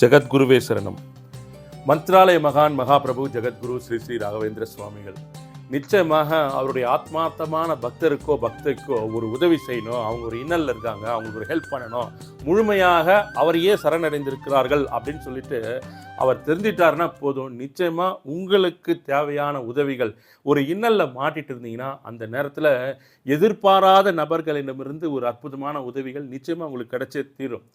ஜெகத்குருவே சரணம். மந்த்ராலய மகான் மகாபிரபு ஜெகத்குரு ஸ்ரீ ஸ்ரீ ராகவேந்திர சுவாமிகள். நிச்சயமாக அவருடைய ஆத்மார்த்தமான பக்தருக்கோ பக்தருக்கோ ஒரு உதவி செய்யணும். அவங்க ஒரு இன்னலில் இருக்காங்க. அவங்களுக்கு ஒரு ஹெல்ப் பண்ணணும். முழுமையாக அவரையே சரணடைந்திருக்கிறார்கள் அப்படின்னு சொல்லிட்டு அவர் தெரிஞ்சிட்டாருன்னா போதும். நிச்சயமாக உங்களுக்கு தேவையான உதவிகள். ஒரு இன்னலில் மாட்டிட்டு இருந்தீங்கன்னா அந்த நேரத்தில் எதிர்பாராத நபர்களிடமிருந்து ஒரு அற்புதமான உதவிகள் நிச்சயமாக உங்களுக்கு கிடைச்சே தீரும்.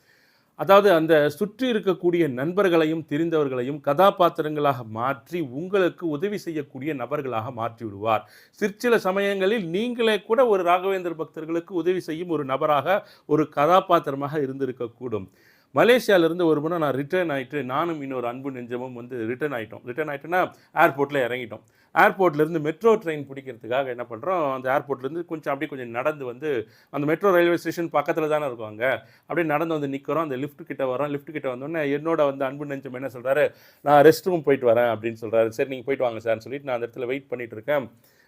அதாவது அந்த சுற்றி இருக்கக்கூடிய நண்பர்களையும் தெரிந்தவர்களையும் கதாபாத்திரங்களாக மாற்றி உங்களுக்கு உதவி செய்யக்கூடிய நபர்களாக மாற்றி விடுவார். சிற்சில சமயங்களில் நீங்களே கூட ஒரு ராகவேந்திர பக்தர்களுக்கு உதவி செய்யும் ஒரு நபராக ஒரு கதாபாத்திரமாக இருந்திருக்கக்கூடும். மலேசியாவிலேருந்து ஒரு முறை நான் ரிட்டர்ன் ஆகிட்டு நானும் இன்னொரு அன்பு நெஞ்சமும் வந்து ரிட்டர்ன் ஆகிட்டோம் ரிட்டர்ன் ஆகிட்டோன்னா ஏர்போர்ட்டில் இறங்கிட்டோம். ஏர்போர்ட்லேருந்து மெட்ரோ ட்ரெயின் பிடிக்கிறதுக்காக என்ன பண்ணுறோம் அந்த ஏர்போர்ட்லேருந்து கொஞ்சம் அப்படியே கொஞ்சம் நடந்து வந்து அந்த மெட்ரோ ரயில்வே ஸ்டேஷன் பக்கத்தில் தானே இருக்கும் அங்கே. அப்படியே நடந்து வந்து நிற்கிறோம் அந்த லிஃப்ட் கிட்ட வரோம் லிஃப்ட் கிட்ட வந்தோடனே என்னோட வந்து அன்பு நெஞ்சம் என்ன சொல்கிறாரு நான் ரெஸ்ட் ரூம் போயிட்டு வரேன் அப்படின்னு சொல்கிறாரு சரி நீங்கள் போயிட்டு வாங்க சார்னு சொல்லிட்டு நான் அந்த இடத்துல வெயிட் பண்ணிட்டு இருக்கேன்.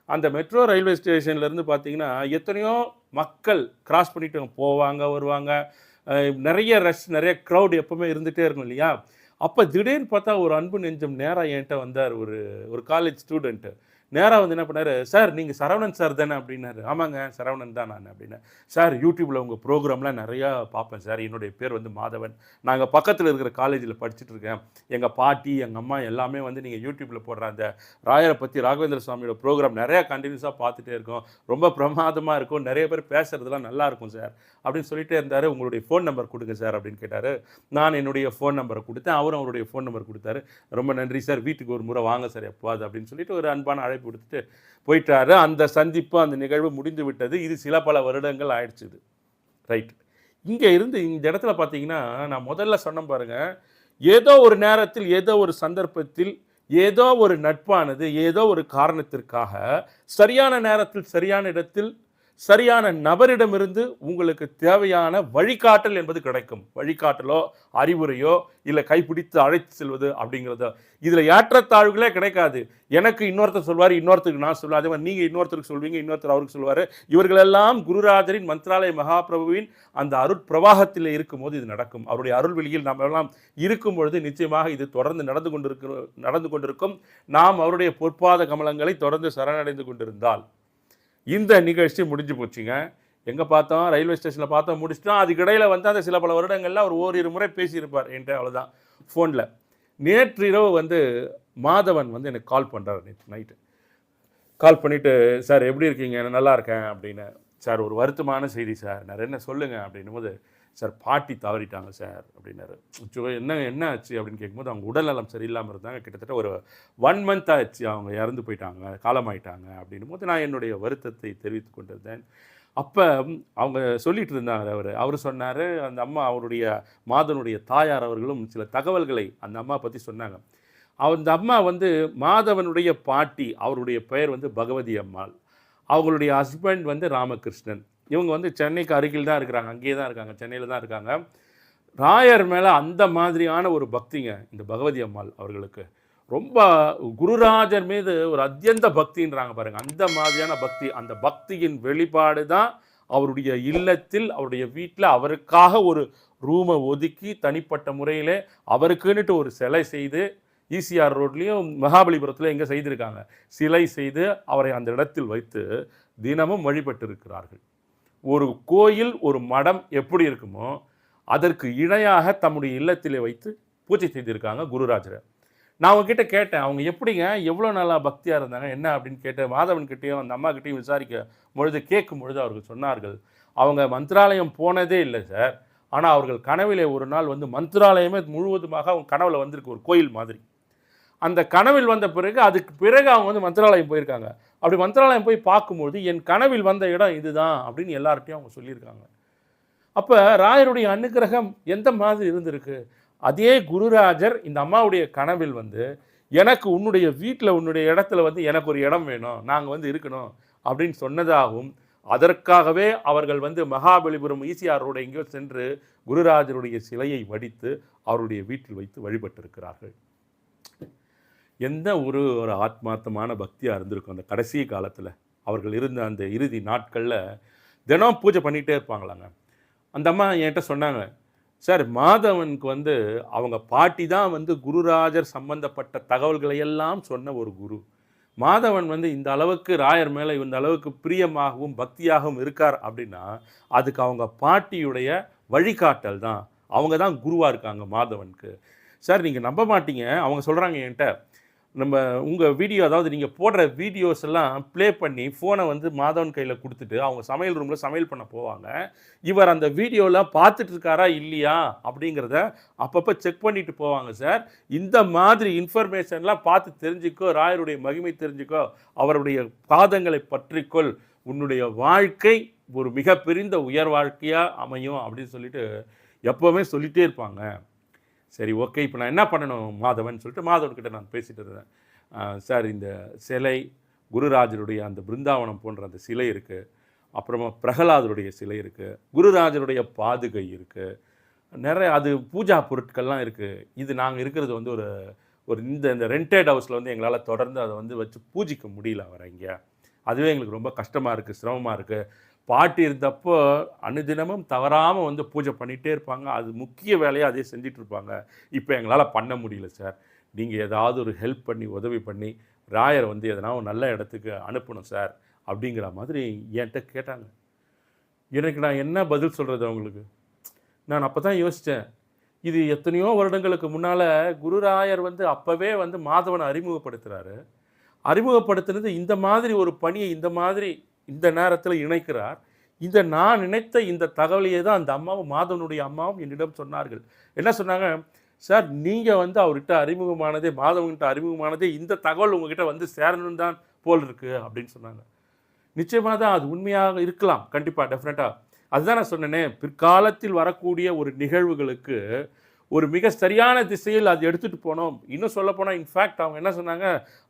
அந்த மெட்ரோ ரயில்வே ஸ்டேஷன்லேருந்து பார்த்தீங்கன்னா எத்தனையோ மக்கள் கிராஸ் பண்ணிட்டு போவாங்க வருவாங்க. நிறைய ரஷ் நிறைய க்ரௌட் எப்போவுமே இருந்துகிட்டே இருக்கும் இல்லையா? அப்போ திடீர்னு பார்த்தா ஒரு அன்பு நெஞ்சம் நேராக என்கிட்ட வந்தார் ஒரு ஒரு காலேஜ் ஸ்டூடெண்ட்டு நேராக வந்து என்ன பண்ணாரு சார் நீங்கள் சரவணன் சார் தானே? அப்படின்னாரு. ஆமாங்க சரவணன் தான் நான் அப்படின்னேன் சார் யூடியூப்பில் உங்கள் ப்ரோக்ராம்லாம் நிறையா பார்ப்பேன் சார். என்னுடைய பேர் வந்து மாதவன். நாங்கள் பக்கத்தில் இருக்கிற காலேஜில் படிச்சுட்டு இருக்கேன். எங்கள் பாட்டி எங்கள் அம்மா எல்லாமே வந்து நீங்கள் யூடியூப்பில் போடுற அந்த ராயரை பற்றி ராகவேந்திர சுவாமியோட ப்ரோக்ராம் நிறையா கண்டினியூஸாக பார்த்துட்டே இருக்கோம். ரொம்ப பிரமாதமாக இருக்கும். நிறைய பேர் பேசுகிறதுலாம் நல்லா இருக்கும் சார். அப்படின்னு சொல்லிட்டே இருந்தார். உங்களுடைய ஃபோன் நம்பர் கொடுங்க சார். அப்படின்னு கேட்டார். நான் என்னுடைய ஃபோன் நம்பரை கொடுத்தேன். அவரும் அவருடைய ஃபோன் நம்பர் கொடுத்தாரு. ரொம்ப நன்றி சார். வீட்டுக்கு ஒரு முறை வாங்க சார் எப்போது அப்படின்னு சொல்லிட்டு ஒரு அன்பான அழைப்பு கொடுத்துட்டு போயிட்டாரு. அந்த சந்திப்பு அந்த நிகழ்வு முடிந்து விட்டது. இது சில பல வருடங்கள் ஆயிடுச்சு இது. ரைட் இங்கே இருந்து இந்த இடத்துல பார்த்தீங்கன்னா நான் முதல்ல சொன்ன பாருங்க. ஏதோ ஒரு நேரத்தில் ஏதோ ஒரு சந்தர்ப்பத்தில் ஏதோ ஒரு நட்பானது ஏதோ ஒரு காரணத்திற்காக சரியான நேரத்தில் சரியான இடத்தில் சரியான நபரிடமிருந்து உங்களுக்கு தேவையான வழிகாட்டல் என்பது கிடைக்கும். வழிகாட்டலோ அறிவுரையோ இல்லை கைப்பிடித்து அழைத்து செல்வது அப்படிங்கிறதோ. இதில் ஏற்றத்தாழ்வுகளே கிடைக்காது. எனக்கு இன்னொருத்தர் சொல்வார் இன்னொருத்தருக்கு நான் சொல்லுவேன் அதே மாதிரி நீங்கள் இன்னொருத்தருக்கு சொல்வீங்க இன்னொருத்தர் அவருக்கு சொல்வார். இவர்களெல்லாம் குருராஜரின் மந்திராலய மகாபிரபுவின் அந்த அருட்பிரவாகத்தில் இருக்கும்போது இது நடக்கும். அவருடைய அருள் வெளியில் நாம் எல்லாம் இருக்கும் பொழுது நிச்சயமாக இது தொடர்ந்து நடந்து கொண்டிருக்க நடந்து கொண்டிருக்கும். நாம் அவருடைய பொற்பாத கமலங்களை தொடர்ந்து சரணடைந்து கொண்டிருந்தால். இந்த நிகழ்ச்சி முடிஞ்சு போச்சுங்க. எங்கே பார்த்தோம்? ரயில்வே ஸ்டேஷனில் பார்த்தோம் முடிச்சிட்டோம். அதுக்கிடையில் வந்து அந்த சில பல வருடங்களில் அவர் ஓரிரு முறை பேசியிருப்பார் என்கிட்ட அவ்வளோதான் ஃபோனில் நேற்று இரவு வந்து மாதவன் வந்து எனக்கு கால் பண்ணுறாரு நேற்று நைட்டு கால் பண்ணிவிட்டு சார் எப்படி இருக்கீங்க? நல்லா இருக்கேன். அப்படின்னு. சார் ஒரு வருத்தமான செய்தி சார். நான் என்ன சொல்லுங்கள் அப்படின்னும் போது சார் பாட்டி தவறிட்டாங்க சார் அப்படின்னாரு. அச்சோ, என்ன என்ன ஆச்சு அப்படின்னு கேட்கும்போது அவங்க உடல்நலம் சரியில்லாமல் இருந்தாங்க. கிட்டத்தட்ட ஒரு ஒன் மந்த் ஆச்சு. அவங்க இறந்து போயிட்டாங்க காலமாயிட்டாங்க அப்படின்னும் போது நான் என்னுடைய வருத்தத்தை தெரிவித்து கொண்டிருந்தேன். அப்போ அவங்க சொல்லிட்டு இருந்தாங்க அவர். அவர் சொன்னார் அந்த அம்மா அவருடைய மாதனுடைய தாயார் அவர்களும் சில தகவல்களை அந்த அம்மா பற்றி சொன்னாங்க. அந்த அம்மா வந்து மாதவனுடைய பாட்டி அவருடைய பெயர் வந்து பகவதி அம்மாள். அவங்களுடைய ஹஸ்பண்ட் வந்து ராமகிருஷ்ணன். இவங்க வந்து சென்னைக்கு அருகில் தான் இருக்கிறாங்க அங்கேயே தான் இருக்காங்க சென்னையில் தான் இருக்காங்க. ராயர் மேலே அந்த மாதிரியான ஒரு பக்திங்க இந்த பகவதி அம்மாள் அவர்களுக்கு. ரொம்ப குருராஜர் மீது ஒரு அத்தியந்த பக்தின்றாங்க பாருங்கள் அந்த மாதிரியான பக்தி அந்த பக்தியின் வெளிப்பாடு தான் அவருடைய இல்லத்தில் அவருடைய வீட்டில் அவருக்காக ஒரு ரூமை ஒதுக்கி தனிப்பட்ட முறையில் அவருக்குன்னுட்டு ஒரு சிலை செய்து ஈசிஆர் ரோட்லேயும் மகாபலிபுரத்தில் எங்கே செய்திருக்காங்க. சிலை செய்து அவரை அந்த இடத்தில் வைத்து தினமும் வழிபட்டு இருக்கிறார்கள் ஒரு கோயில் ஒரு மடம் எப்படி இருக்குமோ அதற்கு இணையாக தம்முடைய இல்லத்திலே வைத்து பூஜை செய்திருக்காங்க குருராஜரை. நான் அவங்ககிட்ட கேட்டேன் அவங்க எப்படிங்க? எவ்வளோ நாளாக பக்தியாக இருந்தாங்க? என்ன? அப்படின்னு கேட்டேன். மாதவன்கிட்டையும் அந்த அம்மாக்கிட்டையும் விசாரிக்க பொழுது கேட்கும் பொழுது அவர்கள் சொன்னார்கள் அவங்க மந்திராலயம் போனதே இல்லை சார். ஆனால் அவர்கள் கனவிலே ஒரு நாள் வந்து மந்திராலயமே முழுவதுமாக அவங்க கனவில் வந்திருக்கு ஒரு கோயில் மாதிரி. அந்த கனவில் வந்த பிறகு அதுக்கு பிறகு அவங்க வந்து மந்திராலயம் போயிருக்காங்க. அப்படி மந்திராலயம் போய் பார்க்கும்போது என் கனவில் வந்த இடம் இதுதான் அப்படின்னு எல்லார்ட்டையும் அவங்க சொல்லியிருக்காங்க. அப்போ ராயருடைய அனுக்கிரகம் எந்த மாதிரி இருந்திருக்கு? அதே குருராஜர் இந்த அம்மாவுடைய கனவில் வந்து எனக்கு உன்னுடைய வீட்டில் உன்னுடைய இடத்துல வந்து எனக்கு ஒரு இடம் வேணும் நாங்கள் வந்து இருக்கணும் அப்படின்னு சொன்னதாகவும் அதற்காகவே அவர்கள் வந்து மகாபலிபுரம் ஈசிஆர் எங்கேயோ சென்று குருராஜருடைய சிலையை வடித்து அவருடைய வீட்டில் வைத்து வழிபட்டிருக்கிறார்கள். எந்த ஒரு ஒரு ஆத்மார்த்தமான பக்தியாக இருந்திருக்கும் அந்த கடைசி காலத்தில்? அவர்கள் இருந்த அந்த இறுதி நாட்களில் தினம் பூஜை பண்ணிகிட்டே இருப்பாங்களாங்க. அந்த அம்மா என்கிட்ட சொன்னாங்க சார் மாதவனுக்கு வந்து அவங்க பாட்டி தான் வந்து குருராஜர் சம்பந்தப்பட்ட தகவல்களை எல்லாம் சொன்ன ஒரு குரு. மாதவன் வந்து இந்த அளவுக்கு ராயர் மேலே இந்த அளவுக்கு பிரியமாகவும் பக்தியாகவும் இருக்கார் அப்படின்னா அதுக்கு அவங்க பாட்டியுடைய வழிகாட்டல் தான். அவங்க தான் குருவாக இருக்காங்க மாதவனுக்கு. சார் நீங்கள் நம்ப மாட்டீங்க. அவங்க சொல்கிறாங்க என்கிட்ட நம்ம உங்கள் வீடியோ அதாவது நீங்கள் போடுற வீடியோஸ் எல்லாம் ப்ளே பண்ணி ஃபோனை வந்து மாதவன் கையில் கொடுத்துட்டு அவங்க சமையல் ரூமில் சமையல் பண்ண போவாங்க. இவர் அந்த வீடியோலாம் பார்த்துட்டு இருக்காரா இல்லையா அப்படிங்கிறத அப்பப்போ செக் பண்ணிட்டு போவாங்க சார் இந்த மாதிரி இன்ஃபர்மேஷன்லாம் பார்த்து தெரிஞ்சுக்கோ ராயருடைய மகிமை தெரிஞ்சுக்கோ அவருடைய பாதங்களை பற்றிக்கொள். உன்னுடைய வாழ்க்கை ஒரு மிக பிரிந்த உயர் வாழ்க்கையாக அமையும் அப்படின்னு சொல்லிட்டு எப்போவுமே சொல்லிகிட்டே இருப்பாங்க. சரி ஓகே இப்போ நான் என்ன பண்ணணும் மாதவன் சொல்லிட்டு மாதவன்கிட்ட நான் பேசிட்டு இருந்தேன். சார் இந்த சிலை குருராஜருடைய அந்த பிருந்தாவனம் போன்ற அந்த சிலை இருக்குது அப்புறமா பிரகலாதருடைய சிலை இருக்குது குருராஜருடைய பாதுகை இருக்குது நிறைய அது பூஜா பொருட்கள்லாம் இருக்குது இது நாங்கள் இருக்கிறது வந்து ஒரு ஒரு இந்த இந்த ரெண்டட் ஹவுஸில் வந்து எங்களால் தொடர்ந்து அதை வந்து வச்சு பூஜிக்க முடியல அவரை இங்கே. அதுவே எங்களுக்கு ரொம்ப கஷ்டமாக இருக்குது சிரமமாக இருக்குது பாட்டி இருந்தப்போ அனுதினமும் தவறாமல் வந்து பூஜை பண்ணிகிட்டே இருப்பாங்க. அது முக்கிய வேலையை அதே செஞ்சிட்ருப்பாங்க. இப்போ எங்களால் பண்ண முடியல சார். நீங்கள் ஏதாவது ஒரு ஹெல்ப் பண்ணி உதவி பண்ணி ராயரை வந்து எதனா ஒரு நல்ல இடத்துக்கு அனுப்பணும் சார் அப்படிங்கிற மாதிரி என்கிட்ட கேட்டாங்க. எனக்கு நான் என்ன பதில் சொல்கிறது அவங்களுக்கு? நான் அப்போ தான் யோசித்தேன் இது எத்தனையோ வருடங்களுக்கு முன்னால் குருராயர் வந்து அப்போவே வந்து மாதவனை அறிமுகப்படுத்துகிறாரு அறிமுகப்படுத்துனது இந்த மாதிரி ஒரு பணியை இந்த மாதிரி இந்த நேரத்தில் இணைக்கிறார். இந்த நான் நினைத்த இந்த தகவலையே தான் அந்த அம்மாவும் மாதவனுடைய அம்மாவும் என்னிடம் சொன்னார்கள். என்ன சொன்னாங்க? சார் நீங்கள் வந்து அவர்கிட்ட அறிமுகமானதே மாதவன்கிட்ட அறிமுகமானதே இந்த தகவல் உங்ககிட்ட வந்து சேரணும் தான் போல் இருக்கு அப்படின்னு சொன்னாங்க. நிச்சயமாக தான் அது உண்மையாக இருக்கலாம். கண்டிப்பாக டெஃபினட்டாக அதுதான் நான் சொன்னேனே பிற்காலத்தில் வரக்கூடிய ஒரு நிகழ்வுகளுக்கு ஒரு மிக சரியான திசையில் அது எடுத்துகிட்டு போனோம். இன்னும் சொல்ல போனால் இன்ஃபேக்ட் அவங்க என்ன சொன்னாங்க?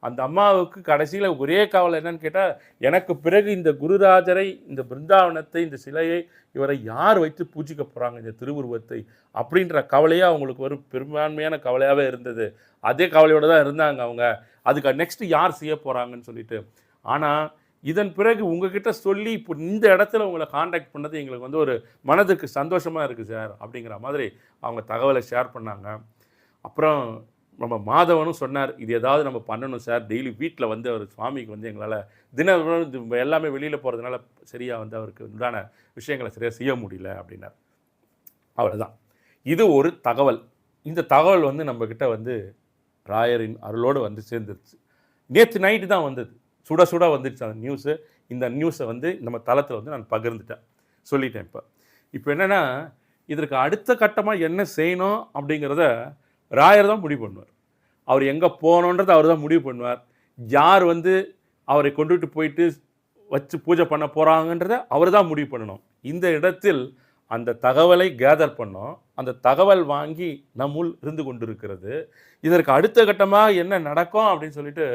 அந்த அம்மாவுக்கு கடைசியில் ஒரே கவலை என்னன்னு கேட்டால் எனக்கு பிறகு இந்த குருராஜரை இந்த பிருந்தாவனத்தை இந்த சிலையை இவரை யார் வைத்து பூஜிக்க போகிறாங்க இந்த திருவுருவத்தை அப்படின்ற கவலையாக அவங்களுக்கு ஒரு பெரும்பான்மையான கவலையாகவே இருந்தது. அதே கவலையோடு தான் இருந்தாங்க அவங்க. அதுக்கு நெக்ஸ்ட்டு யார் செய்ய போகிறாங்கன்னு சொல்லிட்டு. ஆனால் இதன் பிறகு உங்ககிட்ட சொல்லி இப்போ இந்த இடத்துல உங்களை காண்டாக்ட் பண்ணது எங்களுக்கு வந்து ஒரு மனதுக்கு சந்தோஷமாக இருக்குது சார் அப்படிங்கிற மாதிரி அவங்க தகவலை ஷேர் பண்ணாங்க. அப்புறம் நம்ம மாதவனும் சொன்னார் இது ஏதாவது நம்ம பண்ணணும் சார் டெய்லி வீட்டில் வந்து அவர் சுவாமிக்கு வந்து எங்களால் தினம் இது எல்லாமே வெளியில் போகிறதுனால சரியாக வந்து அவருக்கு உண்டான விஷயங்களை சரியாக செய்ய முடியல அப்படின்னார். அவ்வளோதான் இது ஒரு தகவல். இந்த தகவல் வந்து நம்மக்கிட்ட வந்து ராயரின் அருளோடு வந்து சேர்ந்துருச்சு. நேற்று நைட்டு தான் வந்தது. சுட சுட வந்துடுச்சு அந்த நியூஸு இந்த நியூஸை வந்து நம்ம தளத்தில் வந்து நான் பகிர்ந்துட்டேன். சொல்லிட்டேன் இப்போ. இப்போ என்னென்னா இதற்கு அடுத்த கட்டமாக என்ன செய்யணும் அப்படிங்கிறத ராயர் தான் முடிவு பண்ணுவார். அவர் எங்கே போகணுன்றதை அவர் தான் முடிவு பண்ணுவார். யார் வந்து அவரை கொண்டுட்டு போயிட்டு வச்சு பூஜை பண்ண போகிறாங்கன்றதை அவர் தான் முடிவு பண்ணணும். இந்த இடத்தில் அந்த தகவலை கேதர் பண்ணோம். அந்த தகவல் வாங்கி நம்முள் இருந்து கொண்டிருக்கிறது. இதற்கு அடுத்த கட்டமாக என்ன நடக்கும் அப்படின்னு சொல்லிட்டு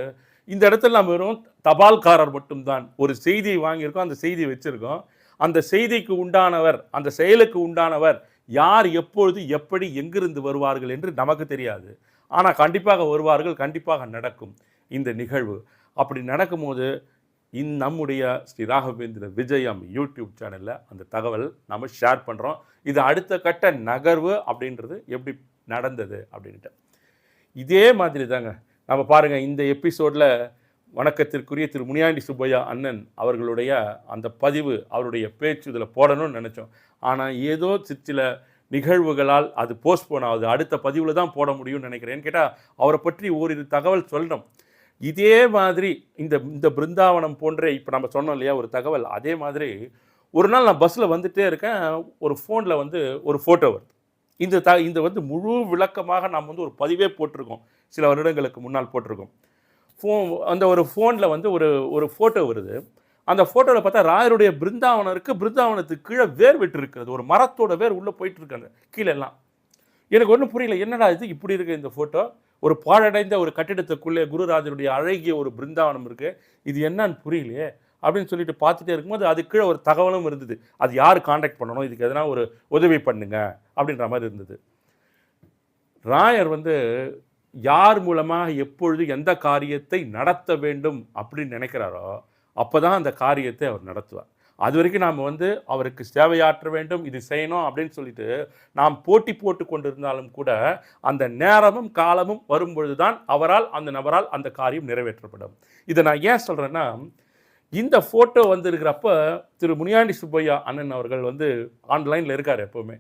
இந்த இடத்துல நம்ம வெறும் தபால்காரர் மட்டும்தான். ஒரு செய்தியை வாங்கியிருக்கோம் அந்த செய்தியை வச்சுருக்கோம். அந்த செய்திக்கு உண்டானவர் அந்த செயலுக்கு உண்டானவர் யார் எப்பொழுது எப்படி எங்கிருந்து வருவார்கள் என்று நமக்கு தெரியாது. ஆனால் கண்டிப்பாக வருவார்கள் கண்டிப்பாக நடக்கும் இந்த நிகழ்வு. அப்படி நடக்கும்போது இந் நம்முடைய ஸ்ரீ ராகவேந்திர விஜயம் யூடியூப் சேனலில் அந்த தகவல் நம்ம ஷேர் பண்ணுறோம் இது அடுத்த கட்ட நகர்வு அப்படின்றது எப்படி நடந்தது அப்படின்ட்டு. இதே மாதிரி தாங்க. நம்ம பாருங்கள் இந்த எபிசோடில் வணக்கத்திற்குரிய திரு முனியாண்டி சுப்பையா அண்ணன் அவர்களுடைய அந்த பதிவு அவருடைய பேச்சு இதில் போடணும்னு நினச்சோம். ஆனால் ஏதோ சில நிகழ்வுகளால் அது போஸ்ட்போன் ஆகுது. அடுத்த பதிவில் தான் போட முடியும்னு நினைக்கிறேன். கேட்டால் அவரை பற்றி ஓரிரு தகவல் சொல்லணும். இதே மாதிரி இந்த இந்த பிருந்தாவனம் போன்ற இப்போ நம்ம சொன்னோம் இல்லையா ஒரு தகவல். அதே மாதிரி ஒரு நாள் நான் பஸ்ஸில் வந்துகிட்டே இருக்கேன். ஒரு ஃபோனில் வந்து ஒரு ஃபோட்டோ வருது. இந்த த இந்த வந்து முழு விளக்கமாக நாம் வந்து ஒரு பதிவே போட்டிருக்கோம். சில வருடங்களுக்கு முன்னால் போட்டிருக்கோம். ஃபோன் அந்த ஒரு ஃபோனில் வந்து ஒரு ஒரு ஃபோட்டோ வருது. அந்த ஃபோட்டோவில் பார்த்தா ராயருடைய பிருந்தாவனம் இருக்குது பிருந்தாவனத்துக்கு கீழே வேர் விட்டு இருக்கிறது ஒரு மரத்தோட வேர் உள்ளே போயிட்டு இருக்காங்க கீழே எல்லாம். எனக்கு ஒன்றும் புரியல என்னடா இது? இப்படி இருக்குது இந்த ஃபோட்டோ ஒரு பாழடைந்த ஒரு கட்டிடத்துக்குள்ளே குருராஜருடைய அழகிய ஒரு பிருந்தாவனம் இருக்குது இது என்னன்னு புரியலையே. அப்படின்னு சொல்லிட்டு பார்த்துட்டே இருக்கும்போது அது கீழே ஒரு தகவலும் இருந்தது. அது யார் காண்டாக்ட் பண்ணணும்? இதுக்கு எதனா ஒரு உதவி பண்ணுங்க அப்படின்ற மாதிரி இருந்தது. ராயர் வந்து யார் மூலமாக எப்பொழுது எந்த காரியத்தை நடத்த வேண்டும்? அப்படின்னு நினைக்கிறாரோ அப்போ தான் அந்த காரியத்தை அவர் நடத்துவார். அது வரைக்கும் நாம் வந்து அவருக்கு சேவையாற்ற வேண்டும் இது செய்யணும் அப்படின்னு சொல்லிட்டு நாம் போட்டி போட்டு கொண்டிருந்தாலும் கூட அந்த நேரமும் காலமும் வரும்பொழுது தான் அவரால் அந்த நபரால் அந்த காரியம் நிறைவேற்றப்படும். இதை நான் ஏன் சொல்கிறேன்னா இந்த ஃபோட்டோ வந்திருக்கிறப்ப திரு முனியாண்டி சுப்பையா அண்ணன் அவர்கள் வந்து ஆன்லைனில் இருக்கார் எப்போவுமே.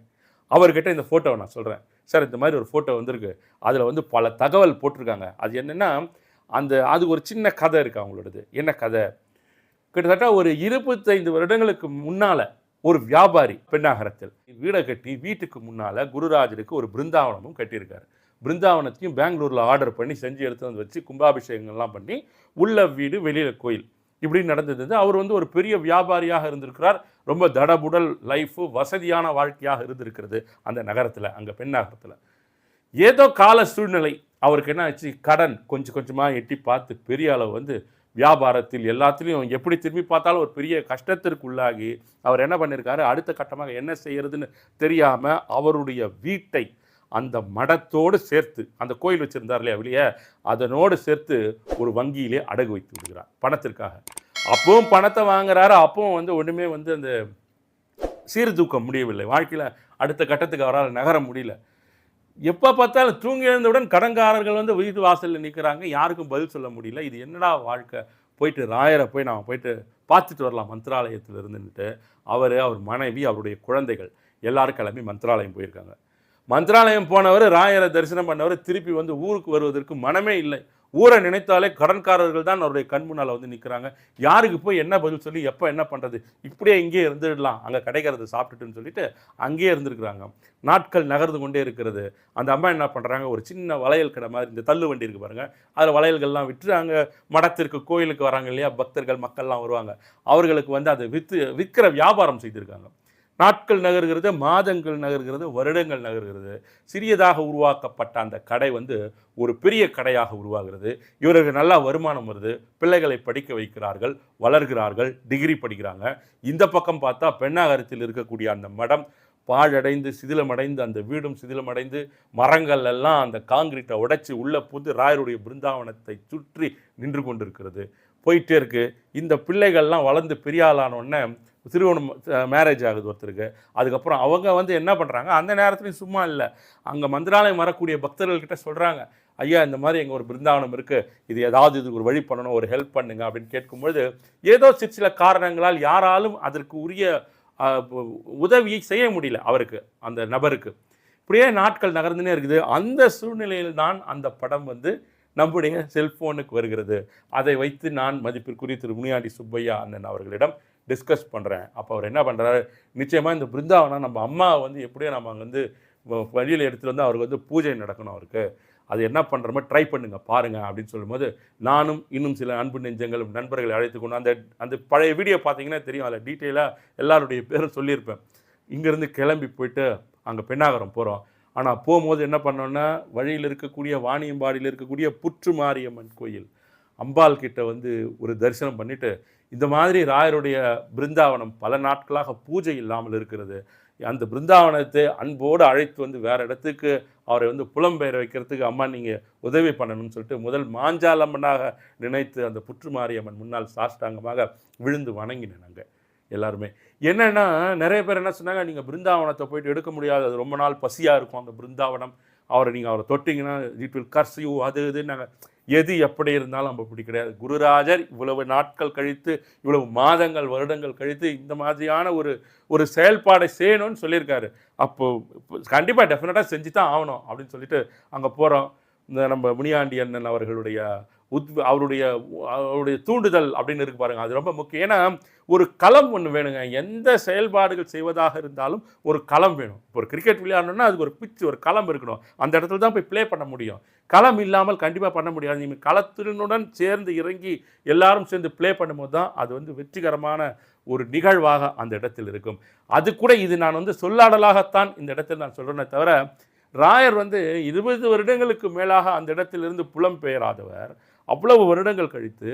அவர்கிட்ட இந்த ஃபோட்டோவை நான் சொல்கிறேன் சார் இந்த மாதிரி ஒரு ஃபோட்டோ வந்திருக்கு. அதில் வந்து பல தகவல் போட்டிருக்காங்க. அது என்னென்னா அந்த அது ஒரு சின்ன கதை இருக்குது அவங்களோடது. என்ன கதை? கிட்டத்தட்ட ஒரு இருபத்தைந்து வருடங்களுக்கு முன்னால் ஒரு வியாபாரி பெண்ணாகரத்தில் வீடை கட்டி வீட்டுக்கு முன்னால் குருராஜருக்கு ஒரு பிருந்தாவனமும் கட்டியிருக்காரு. பிருந்தாவனத்தையும் பெங்களூரில் ஆர்டர் பண்ணி செஞ்சு எடுத்து வந்து வச்சு கும்பாபிஷேகங்கள்லாம் பண்ணி உள்ள வீடு வெளியில் கோயில். இப்படி நடந்தது. அவர் வந்து ஒரு பெரிய வியாபாரியாக இருந்திருக்கிறார். ரொம்ப தடபுடல் லைஃபு வசதியான வாழ்க்கையாக இருந்திருக்கிறது அந்த நகரத்தில் அங்கே பெண்ணாகரத்தில் ஏதோ கால சூழ்நிலை அவருக்கு என்ன ஆச்சு? கடன் கொஞ்சம் கொஞ்சமாக எட்டி பார்த்து பெரிய அளவு வந்து வியாபாரத்தில் எல்லாத்துலேயும் எப்படி திரும்பி பார்த்தாலும் ஒரு பெரிய கஷ்டத்திற்கு உள்ளாகி அவர் என்ன பண்ணியிருக்காரு அடுத்த கட்டமாக என்ன செய்கிறதுன்னு தெரியாமல் அவருடைய வீட்டை அந்த மடத்தோடு சேர்த்து அந்த கோயில் வச்சுருந்தார் இல்லையா வெளியே அதனோடு சேர்த்து ஒரு வங்கியிலே அடகு வைத்து விடுகிறார் பணத்திற்காக. அப்பவும் பணத்தை வாங்குறாரு அப்பவும் வந்து ஒன்றுமே வந்து அந்த சீர்தூக்க முடியவில்லை. வாழ்க்கையில் அடுத்த கட்டத்துக்கு அவரால் நகர முடியல. எப்போ பார்த்தாலும் தூங்கி எழுந்தவுடன் கடங்காரர்கள் வந்து வீட்டு வாசலில் நிற்கிறாங்க யாருக்கும் பதில் சொல்ல முடியல. இது என்னடா வாழ்க்கை? போயிட்டு ராயரை போய் நாம் போயிட்டு பார்த்துட்டு வரலாம் மந்திராலயத்தில் இருந்துட்டு அவர் அவர் மனைவி அவருடைய குழந்தைகள் எல்லாரும் கிளம்பி மந்திராலயம் போயிருக்காங்க. மந்திராலயம் போனவர் ராயரை தரிசனம் பண்ணவர் திருப்பி வந்து ஊருக்கு வருவதற்கு மனமே இல்லை. ஊரை நினைத்தாலே கடன்காரர்கள் தான் அவருடைய கண் முன்னால் வந்து நிற்கிறாங்க யாருக்கு போய் என்ன பதில் சொல்லி எப்போ என்ன பண்ணுறது இப்படியே இங்கேயே இருந்துடலாம். அங்கே கிடைக்கிறது சாப்பிட்டுட்டுன்னு சொல்லிட்டு அங்கேயே இருந்துருக்குறாங்க. நாட்கள் நகர்ந்து கொண்டே இருக்கிறது. அந்த அம்மா என்ன பண்ணுறாங்க ஒரு சின்ன வளையல் கடை மாதிரி இந்த தள்ளு வண்டி இருக்குது பாருங்கள் அதில் வளையல்கள்லாம் விற்று அங்கே மடத்திற்கு கோயிலுக்கு வராங்க இல்லையா? பக்தர்கள் மக்கள்லாம் வருவாங்க. அவர்களுக்கு வந்து அதை விற்று விற்கிற வியாபாரம் செய்திருக்காங்க. நாட்கள் நகர்கிறது மாதங்கள் நகர்கிறது வருடங்கள் நகர்கிறது. சிறியதாக உருவாக்கப்பட்ட அந்த கடை வந்து ஒரு பெரிய கடையாக உருவாகிறது. இவருக்கு நல்லா வருமானம் வருது. பிள்ளைகளை படிக்க வைக்கிறார்கள் வளர்கிறார்கள் டிகிரி படிக்கிறாங்க. இந்த பக்கம் பார்த்தா பெண்ணாகரத்தில் இருக்கக்கூடிய அந்த மடம் பாழடைந்து சிதிலமடைந்து அந்த வீடும் சிதிலமடைந்து மரங்கள் எல்லாம் அந்த காங்கிரீட்டை உடைச்சி உள்ளே புது ராயருடைய பிருந்தாவனத்தை சுற்றி நின்று கொண்டிருக்கிறது. போயிட்டே இருக்கு. இந்த பிள்ளைகள்லாம் வளர்ந்து பெரிய ஆளானோடனே மேரேஜ் ஆகுது ஒருத்தருக்கு. அதுக்கப்புறம் அவங்க வந்து என்ன பண்ணுறாங்க அந்த நேரத்துலையும் சும்மா இல்லை. அங்கே மந்திராலயம் வரக்கூடிய பக்தர்கள்கிட்ட சொல்கிறாங்க ஐயா இந்த மாதிரி எங்கள் ஒரு பிருந்தாவனம் இருக்குது இது ஏதாவது இதுக்கு ஒரு வழி பண்ணணும் ஒரு ஹெல்ப் பண்ணுங்க அப்படின்னு கேட்கும்பொழுது ஏதோ சிற் சில காரணங்களால் யாராலும் அதற்கு உரிய உதவியை செய்ய முடியல அவருக்கு அந்த நபருக்கு. இப்படியே நாட்கள் நகர்ந்துனே இருக்குது. அந்த சூழ்நிலையில் தான் அந்த படம் வந்து நம்முடைய செல்ஃபோனுக்கு வருகிறது. அதை வைத்து நான் மதிப்பிற்குரிய திரு. முனியாண்டி சுப்பையா அண்ணன் அவர்களிடம் டிஸ்கஸ் பண்ணுறேன் அப்போ அவர் என்ன பண்ணுறாரு நிச்சயமாக இந்த பிருந்தாவனம் நம்ம அம்மாவை வந்து எப்படியோ நம்ம அங்கே வந்து வழியில் எடுத்துகிட்டு வந்து அவருக்கு வந்து பூஜை நடக்கணும் அவருக்கு. அது என்ன பண்ணுறமோ ட்ரை பண்ணுங்க பாருங்கள் அப்படின்னு சொல்லும்போது நானும் இன்னும் சில அன்பு நெஞ்சங்கள் நண்பர்களை அழைத்து கொண்டு அந்த அந்த பழைய வீடியோ பார்த்தீங்கன்னா தெரியும். அதில் டீட்டெயிலாக எல்லாருடைய பேரும் சொல்லியிருப்பேன். இங்கேருந்து கிளம்பி போயிட்டு அங்கே பெண்ணாகரம் போகிறோம் ஆனால் போகும்போது என்ன பண்ணோன்னா வழியில் இருக்கக்கூடிய வாணியம்பாடியில் இருக்கக்கூடிய புற்று மாரியம்மன் கோயில் அம்பாள் கிட்ட வந்து ஒரு தரிசனம் பண்ணிவிட்டு இந்த மாதிரி ராயருடைய பிருந்தாவனம் பல நாட்களாக பூஜை இல்லாமல் இருக்கிறது. அந்த பிருந்தாவனத்தை அன்போடு அழைத்து வந்து வேற இடத்துக்கு அவரை வந்து புலம்பெயர் வைக்கிறதுக்கு அம்மா நீங்கள் உதவி பண்ணணும்னு சொல்லிட்டு முதல் மாஞ்சாலம்மனாக நினைத்து அந்த புற்று மாரியம்மன் முன்னால் சாஷ்டாங்கமாக விழுந்து வணங்கினாங்க எல்லாருமே. என்னென்னா நிறைய பேர் என்ன சொன்னாங்க நீங்கள் பிருந்தாவனத்தை போயிட்டு எடுக்க முடியாது. அது ரொம்ப நாள் பசியாக இருக்கும் அந்த பிருந்தாவனம். அவரை நீங்கள் அவரை தொட்டிங்கன்னா இட் வில் கர்ஸ் யூ அது இது நாங்கள் எது எப்படி இருந்தாலும் நம்ம இப்படி கிடையாது. குருராஜர் இவ்வளவு நாட்கள் கழித்து இவ்வளவு மாதங்கள் வருடங்கள் கழித்து இந்த மாதிரியான ஒரு ஒரு செயல்பாடை செய்யணும்னு சொல்லியிருக்காரு. அப்போ கண்டிப்பாக டெஃபினட்டாக செஞ்சு தான் ஆகணும் அப்படின்னு சொல்லிட்டு அங்கே போகிறோம் இந்த நம்ம முனியாண்டி அண்ணன் அவர்களுடைய உத் அவருடைய அவருடைய தூண்டுதல் அப்படின்னு இருக்கு பாருங்கள் அது ரொம்ப முக்கியம். ஏன்னா ஒரு களம் ஒன்று வேணுங்க. எந்த செயல்பாடுகள் செய்வதாக இருந்தாலும் ஒரு களம் வேணும். இப்போ ஒரு கிரிக்கெட் விளையாடணும்னா அதுக்கு ஒரு பிச் ஒரு களம் இருக்கணும். அந்த இடத்துல தான் போய் ப்ளே பண்ண முடியும். களம் இல்லாமல் கண்டிப்பாக பண்ண முடியாது. நீங்கள் களத்தினுடன் சேர்ந்து இறங்கி எல்லாரும் சேர்ந்து ப்ளே பண்ணும்போது தான் அது வந்து வெற்றிகரமான ஒரு நிகழ்வாக அந்த இடத்தில் இருக்கும். அது கூட இது நான் வந்து சொல்லாடலாகத்தான் இந்த இடத்தில் நான் சொல்கிறேனே தவிர ராயர் வந்து இருபது வருடங்களுக்கு மேலாக அந்த இடத்திலிருந்து புலம்பெயராதவர் அவ்வளவு வருடங்கள் கழித்து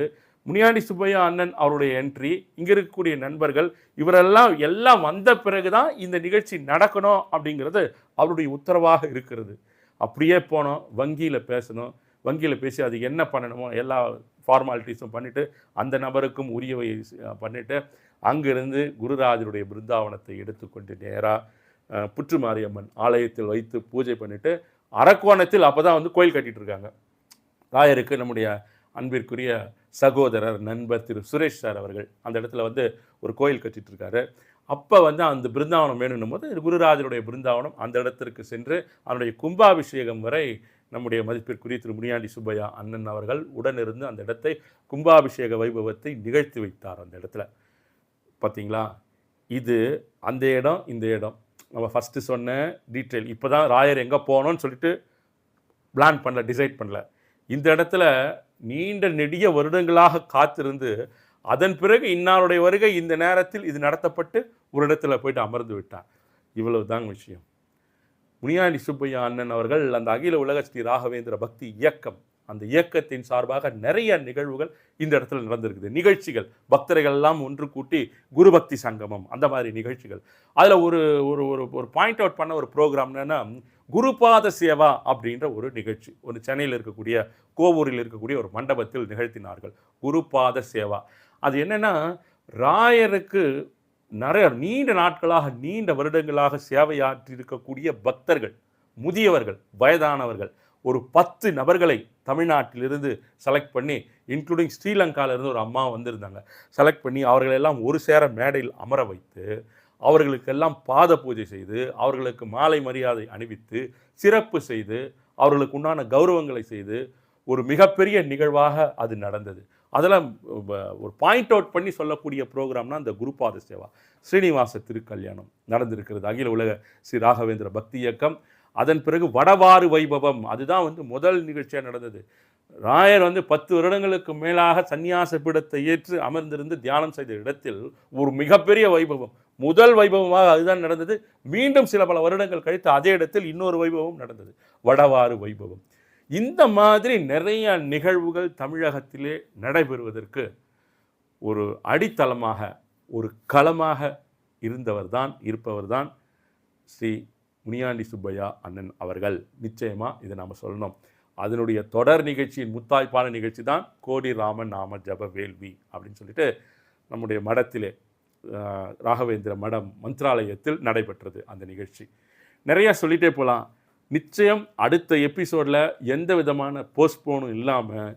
முனியாண்டி சுப்பையா அண்ணன் அவருடைய என்ட்ரி இங்கே இருக்கக்கூடிய நண்பர்கள் இவரெல்லாம் எல்லாம் வந்த பிறகு தான் இந்த நிகழ்ச்சி நடக்கணும் அப்படிங்கிறது அவருடைய உத்தரவாக இருக்கிறது. அப்படியே போனோம் வங்கியில் பேசணும் வங்கியில் பேசி அது என்ன பண்ணணுமோ எல்லா ஃபார்மாலிட்டிஸும் பண்ணிவிட்டு அந்த நபருக்கும் உரியவை பண்ணிவிட்டு அங்கிருந்து குருராஜருடைய பிருந்தாவனத்தை எடுத்துக்கொண்டு நேராக புற்று மாரியம்மன் ஆலயத்தில் வைத்து பூஜை பண்ணிவிட்டு அரக்கோணத்தில் அப்போ தான் வந்து கோயில் கட்டிகிட்டு இருக்காங்க. ராயருக்கு நம்முடைய அன்பிற்குரிய சகோதரர் நண்பர் திரு சுரேஷ் சார் அவர்கள் அந்த இடத்துல வந்து ஒரு கோயில் கட்டிட்டு அப்போ வந்து அந்த பிருந்தாவனம் வேணும்னும் போது குருராஜருடைய பிருந்தாவனம் அந்த இடத்திற்கு சென்று அதனுடைய கும்பாபிஷேகம் வரை நம்முடைய மதிப்பிற்குரிய திரு முனியாண்டி சுப்பையா அண்ணன் அவர்கள் உடனிருந்து அந்த இடத்தை கும்பாபிஷேக வைபவத்தை நிகழ்த்தி வைத்தார் அந்த இடத்துல. பார்த்தீங்களா இது அந்த இடம் இந்த இடம். நம்ம ஃபஸ்ட்டு சொன்ன டீட்டெயில் இப்போ தான் ராயர் எங்கே போகணும்னு சொல்லிட்டு பிளான் பண்ணல டிசைட் பண்ணல. இந்த இடத்துல நீண்ட நெடிய வருடங்களாக காத்திருந்து அதன் பிறகு இன்னாருடைய வருகை இந்த நேரத்தில் இது நடத்தப்பட்டு ஒரு இடத்துல போயிட்டு அமர்ந்து விட்டார். இவ்வளவு தாங்க விஷயம். முனியாண்டி சுப்பையா அண்ணன் அவர்கள் அந்த அகில உலக ஸ்ரீ ராகவேந்திர பக்தி இயக்கம் அந்த இயக்கத்தின் சார்பாக நிறைய நிகழ்வுகள் இந்த இடத்துல நடந்திருக்குது. நிகழ்ச்சிகள் பக்தர்கள் எல்லாம் ஒன்று கூட்டி குரு பக்தி சங்கமம் அந்த மாதிரி நிகழ்ச்சிகள். அதில் ஒரு ஒரு ஒரு ஒரு பாயிண்ட் அவுட் பண்ண ஒரு ப்ரோக்ராம் என்னென்னா குருபாத சேவா அப்படின்ற ஒரு நிகழ்ச்சி. ஒரு சென்னையில் இருக்கக்கூடிய கோவூரில் இருக்கக்கூடிய ஒரு மண்டபத்தில் நிகழ்த்தினார்கள். குருபாத சேவா அது என்னென்னா ராயருக்கு நிறைய நீண்ட நாட்களாக நீண்ட வருடங்களாக சேவையாற்றி இருக்கக்கூடிய பக்தர்கள் முதியவர்கள் வயதானவர்கள் ஒரு பத்து நபர்களை தமிழ்நாட்டிலிருந்து செலக்ட் பண்ணி இன்க்ளூடிங் ஸ்ரீலங்காவிலிருந்து ஒரு அம்மா வந்திருந்தாங்க. செலக்ட் பண்ணி அவர்களெல்லாம் ஒரு சேர மேடையில் அமர வைத்து அவர்களுக்கெல்லாம் பாத பூஜை செய்து அவர்களுக்கு மாலை மரியாதை அணிவித்து சிறப்பு செய்து அவர்களுக்கு உண்டான கௌரவங்களை செய்து ஒரு மிகப்பெரிய நிகழ்வாக அது நடந்தது. அதெல்லாம் ஒரு பாயிண்ட் அவுட் பண்ணி சொல்லக்கூடிய ப்ரோக்ராம்னா அந்த குருபாத சேவா. ஸ்ரீனிவாச திருக்கல்யாணம் நடந்திருக்கிறது. அகில உலக ஸ்ரீ ராகவேந்திர பக்தி இயக்கம். அதன் பிறகு வடவாறு வைபவம். அதுதான் வந்து முதல் நிகழ்ச்சியாக நடந்தது. ராயர் வந்து பத்து வருடங்களுக்கு மேலாக சந்நியாச பீடத்தை ஏற்று அமர்ந்திருந்து தியானம் செய்த இடத்தில் ஒரு மிகப்பெரிய வைபவம். முதல் வைபவமாக அதுதான் நடந்தது. மீண்டும் சில பல வருடங்கள் கழித்து அதே இடத்தில் இன்னொரு வைபவம் நடந்தது. வடவாறு வைபவம். இந்த மாதிரி நிறைய நிகழ்வுகள் தமிழகத்திலே நடைபெறுவதற்கு ஒரு அடித்தளமாக ஒரு களமாக இருந்தவர் தான் இருப்பவர் தான் ஸ்ரீ முனியாண்டி சுப்பையா அண்ணன் அவர்கள். நிச்சயமாக இதை நாம் சொல்லணும். அதனுடைய தொடர் நிகழ்ச்சியின் முத்தாய்ப்பான நிகழ்ச்சி தான் கோடி ராமன் நாம ஜப வேள்வி அப்படின்னு சொல்லிட்டு நம்முடைய மடத்திலே ராகவேந்திர மடம் மந்த்ராலயத்தில் நடைபெற்றது அந்த நிகழ்ச்சி. நிறையா சொல்லிகிட்டே போகலாம் நிச்சயம் அடுத்த எபிசோடில் எந்த விதமான போஸ்ட்போனும் இல்லாமல்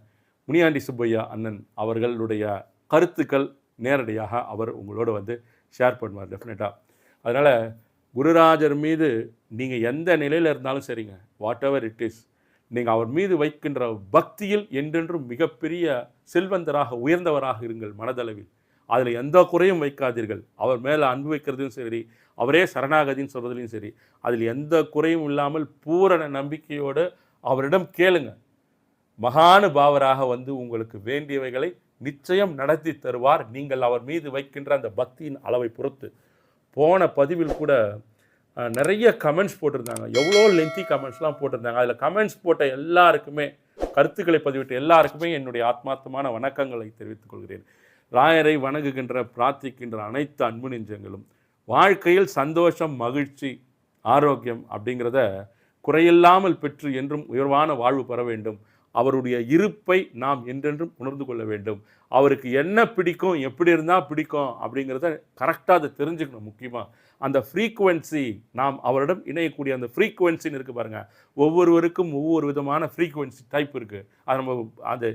முனியாண்டி சுப்பையா அண்ணன் அவர்களுடைய கருத்துக்கள் நேரடியாக அவர் உங்களோட வந்து ஷேர் பண்ணுவார் டெஃபினட்டாக அதனால் குருராஜர் மீது நீங்கள் எந்த நிலையில் இருந்தாலும் சரிங்க. வாட் எவர் இட் இஸ் நீங்கள் அவர் மீது வைக்கின்ற பக்தியில் என்றென்றும் மிகப்பெரிய செல்வந்தராக உயர்ந்தவராக இருங்கள் மனதளவில். அதில் எந்த குறையும் வைக்காதீர்கள். அவர் மேலே அன்பு வைக்கிறதும் சரி அவரே சரணாகதின்னு சொல்கிறதுலையும் சரி அதில் எந்த குறையும் இல்லாமல் பூரண நம்பிக்கையோடு அவரிடம் கேளுங்க. மகானு பாவராக வந்து உங்களுக்கு வேண்டியவைகளை நிச்சயம் நடத்தி தருவார். நீங்கள் அவர் மீது வைக்கின்ற அந்த பக்தியின் அளவை பொறுத்து. போன பதிவில் கூட நிறைய கமெண்ட்ஸ் போட்டிருந்தாங்க. எவ்வளோ லென்த்தி கமெண்ட்ஸ்லாம் போட்டிருந்தாங்க. அதில் கமெண்ட்ஸ் போட்ட எல்லாருக்குமே கருத்துக்களை பதிவிட்ட எல்லாருக்குமே என்னுடைய ஆத்மார்த்தமான வணக்கங்களை தெரிவித்துக் கொள்கிறேன். ராயரை வணங்குகின்ற பிரார்த்திக்கின்ற அனைத்து அன்பு நெஞ்சங்களும் வாழ்க்கையில் சந்தோஷம் மகிழ்ச்சி ஆரோக்கியம் அப்படிங்கிறத குறையில்லாமல் பெற்று என்றும் உயர்வான வாழ்வு பெற வேண்டும். அவருடைய இருப்பை நாம் என்றென்றும் உணர்ந்து கொள்ள வேண்டும். அவருக்கு என்ன பிடிக்கும் எப்படி இருந்தால் பிடிக்கும் அப்படிங்கிறத கரெக்டாக அதை தெரிஞ்சுக்கணும் முக்கியமாக அந்த ஃப்ரீக்குவென்சி நாம் அவரிடம் இணையக்கூடிய அந்த ஃப்ரீக்குவென்சின்னு இருக்குது பாருங்கள் ஒவ்வொருவருக்கும் ஒவ்வொரு விதமான ஃப்ரீக்குவென்சி டைப் இருக்குது அது நம்ம அது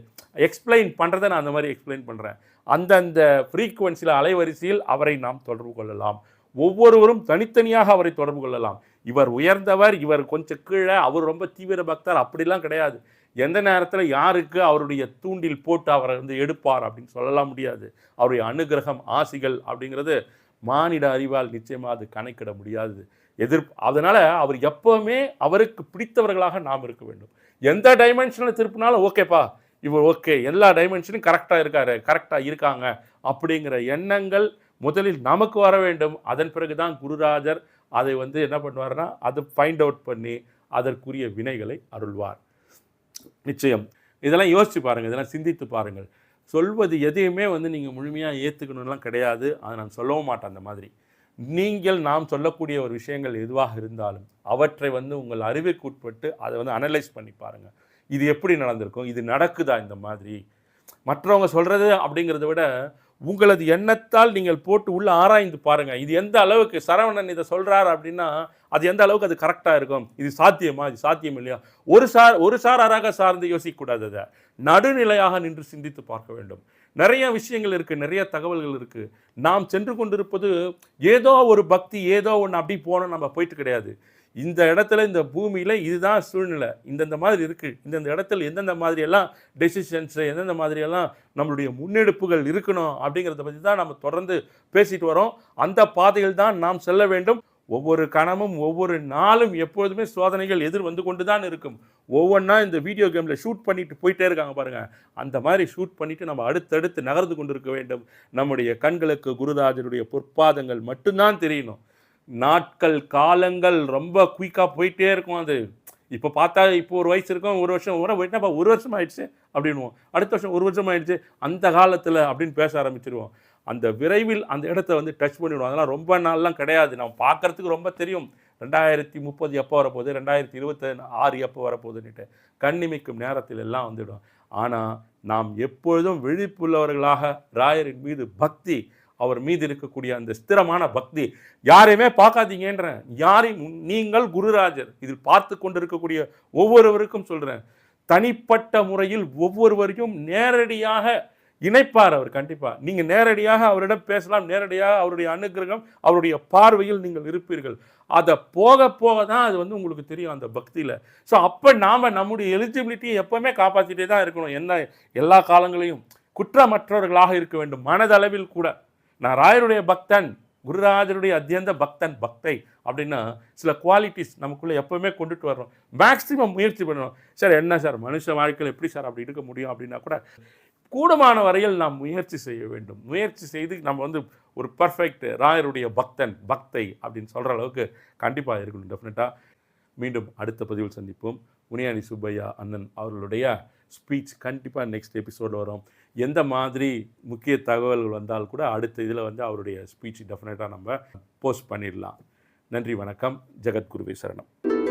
எக்ஸ்பிளைன் பண்ணுறதை நான் அந்த மாதிரி எக்ஸ்பிளைன் பண்ணுறேன் அந்தந்த ஃப்ரீக்குவென்சியில் அலைவரிசையில் அவரை நாம் தொடர்பு கொள்ளலாம். ஒவ்வொருவரும் தனித்தனியாக அவரை தொடர்பு கொள்ளலாம். இவர் உயர்ந்தவர் இவர் கொஞ்சம் கீழே அவர் ரொம்ப தீவிர பக்தர் அப்படிலாம் கிடையாது. எந்த நேரத்தில் யாருக்கு அவருடைய தூண்டில் போட்டு அவரை வந்து எடுப்பார் அப்படின்னு சொல்லலாம் முடியாது. அவருடைய அனுகிரகம் ஆசிகள் அப்படிங்கிறது மானிட அறிவால் நிச்சயமாக அது கணக்கிட முடியாது. எதிர் அதனால் அவர் எப்போவுமே அவருக்கு பிடித்தவர்களாக நாம் இருக்க வேண்டும். எந்த டைமென்ஷனில் திருப்பினாலும் ஓகேப்பா இவர் ஓகே எல்லா டைமென்ஷனும் கரெக்டாக இருக்காரு கரெக்டாக இருக்காங்க அப்படிங்கிற எண்ணங்கள் முதலில் நமக்கு வர வேண்டும். அதன் பிறகு தான் குருராஜர் அதை வந்து என்ன பண்ணுவார்னா அதை ஃபைண்ட் அவுட் பண்ணி அதற்குரிய வினைகளை அருள்வார். நிச்சயம். இதெல்லாம் யோசித்து பாருங்கள் இதெல்லாம் சிந்தித்து பாருங்கள். சொல்வது எதையுமே வந்து நீங்கள் முழுமையாக ஏற்றுக்கணும்லாம் கிடையாது. அதை நான் சொல்லவும் மாட்டேன் அந்த மாதிரி. நீங்கள் நாம் சொல்லக்கூடிய ஒரு விஷயங்கள் எதுவாக இருந்தாலும் அவற்றை வந்து உங்கள் அறிவுக்கு உட்பட்டு அதை வந்து அனலைஸ் பண்ணி பாருங்கள் இது எப்படி நடந்திருக்கும்? இது நடக்குதா இந்த மாதிரி? மற்றவங்க சொல்கிறது அப்படிங்கிறத விட உங்களது எண்ணத்தால் நீங்கள் போட்டு உள்ளே ஆராய்ந்து பாருங்கள் இது எந்த அளவுக்கு சரவணன் இதை சொல்கிறார் அப்படின்னா அது எந்த அளவுக்கு அது கரெக்டாக இருக்கும்? இது சாத்தியமா? இது சாத்தியம் இல்லையா? ஒரு சார் ஒரு சாராராக சார்ந்து யோசிக்கக்கூடாது அதை. நடுநிலையாக நின்று சிந்தித்து பார்க்க வேண்டும். நிறைய விஷயங்கள் இருக்குது நிறைய தகவல்கள் இருக்குது நாம் சென்று கொண்டிருப்பது ஏதோ ஒரு பக்தி ஏதோ ஒன்று அப்படி போனோம் நம்ம போயிட்டு கிடையாது. இந்த இடத்துல இந்த பூமியில் இதுதான் சூழ்நிலை. இந்தந்த மாதிரி இருக்குது இந்தந்த இடத்துல எந்தெந்த மாதிரியெல்லாம் டெசிஷன்ஸு எந்தெந்த மாதிரியெல்லாம் நம்மளுடைய முன்னெடுப்புகள் இருக்கணும் அப்படிங்கிறத பற்றி தான் நம்ம தொடர்ந்து பேசிட்டு வரோம். அந்த பாதையில் தான் நாம் செல்ல வேண்டும். ஒவ்வொரு கணமும் ஒவ்வொரு நாளும் எப்பொழுதுமே சோதனைகள் எதிர் வந்து கொண்டு தான் இருக்கும். ஒவ்வொன்றா இந்த வீடியோ கேமில் ஷூட் பண்ணிட்டு போயிட்டே இருக்காங்க பாருங்கள் அந்த மாதிரி ஷூட் பண்ணிவிட்டு நம்ம அடுத்தடுத்து நகர்ந்து கொண்டு இருக்க வேண்டும். நம்முடைய கண்களுக்கு குருராஜருடைய பொற்பாதங்கள் மட்டும்தான் தெரியணும். நாட்கள் காலங்கள் ரொம்ப குயிக்காக போயிட்டே இருக்கும் அது. இப்போ பார்த்தா இப்போ ஒரு வயசு இருக்கும் ஒரு வருஷம் ஒரு என்னப்பா ஒரு வருஷம் ஆயிடுச்சு அப்படின்வோம் அடுத்த வருஷம் ஒரு வருஷம் ஆயிடுச்சு அந்த காலத்தில் அப்படின்னு பேச ஆரம்பிச்சிருவோம். அந்த விரைவில் அந்த இடத்த வந்து டச் பண்ணிவிடுவோம் அதெல்லாம் ரொம்ப நாள்லாம் கிடையாது. நம்ம பார்க்கறதுக்கு ரொம்ப தெரியும். ரெண்டாயிரத்தி முப்பது எப்போ வரப்போகுது? ரெண்டாயிரத்தி இருபத்தி ஆறு எப்போ வரப்போகுதுன்னுட்டு. கண்ணிமைக்கும் நேரத்தில் எல்லாம் வந்துடும். ஆனால் நாம் எப்பொழுதும் விழிப்புள்ளவர்களாக ராயரின் மீது பக்தி அவர் மீது இருக்கக்கூடிய அந்த ஸ்திரமான பக்தி. யாரையுமே பார்க்காதீங்கன்றேன். யாரையும் நீங்கள் குருராஜர். இதில் பார்த்து கொண்டிருக்கக்கூடிய ஒவ்வொருவருக்கும் சொல்கிறேன் தனிப்பட்ட முறையில் ஒவ்வொருவரையும் நேரடியாக இணைப்பார் அவர் கண்டிப்பாக நீங்கள் நேரடியாக அவரிடம் பேசலாம். நேரடியாக அவருடைய அனுகிரகம் அவருடைய பார்வையில் நீங்கள் இருப்பீர்கள். அதை போக போக தான் அது வந்து உங்களுக்கு தெரியும் அந்த பக்தியில். ஸோ அப்போ நாம் நம்முடைய எலிஜிபிலிட்டியை எப்போவுமே காப்பாற்றிட்டே தான் இருக்கணும். என்ன எல்லா காலங்களையும் குற்றமற்றவர்களாக இருக்க வேண்டும். மனதளவில் கூட. நான் ராயருடைய பக்தன் குருராஜருடைய அத்தியந்த பக்தன் பக்தை அப்படின்னா சில குவாலிட்டிஸ் நமக்குள்ளே எப்போவுமே கொண்டுட்டு வர்றோம். மேக்ஸிமம் முயற்சி பண்ணணும். சார் என்ன சார்? மனுஷ வாழ்க்கையில் எப்படி சார் அப்படி இருக்க முடியும் அப்படின்னா கூட கூடுமான வரையில் நாம் முயற்சி செய்ய வேண்டும். முயற்சி செய்து நம்ம வந்து ஒரு பர்ஃபெக்ட் ராயருடைய பக்தன் பக்தை அப்படின்னு சொல்கிற அளவுக்கு கண்டிப்பாக இருக்கணும் டெஃபினட்டாக மீண்டும் அடுத்த பதிவில் சந்திப்போம். முனியாணி சுப்பையா அண்ணன் அவர்களுடைய ஸ்பீச் கண்டிப்பாக நெக்ஸ்ட் எபிசோடு வரும். எந்த மாதிரி முக்கிய தகவல்கள் வந்தால் கூட அடுத்த இதில் வந்து அவருடைய ஸ்பீச் டெஃபினட்டாக நம்ம போஸ்ட் பண்ணிடலாம் நன்றி வணக்கம். ஜெகத்குருவே சரணம்.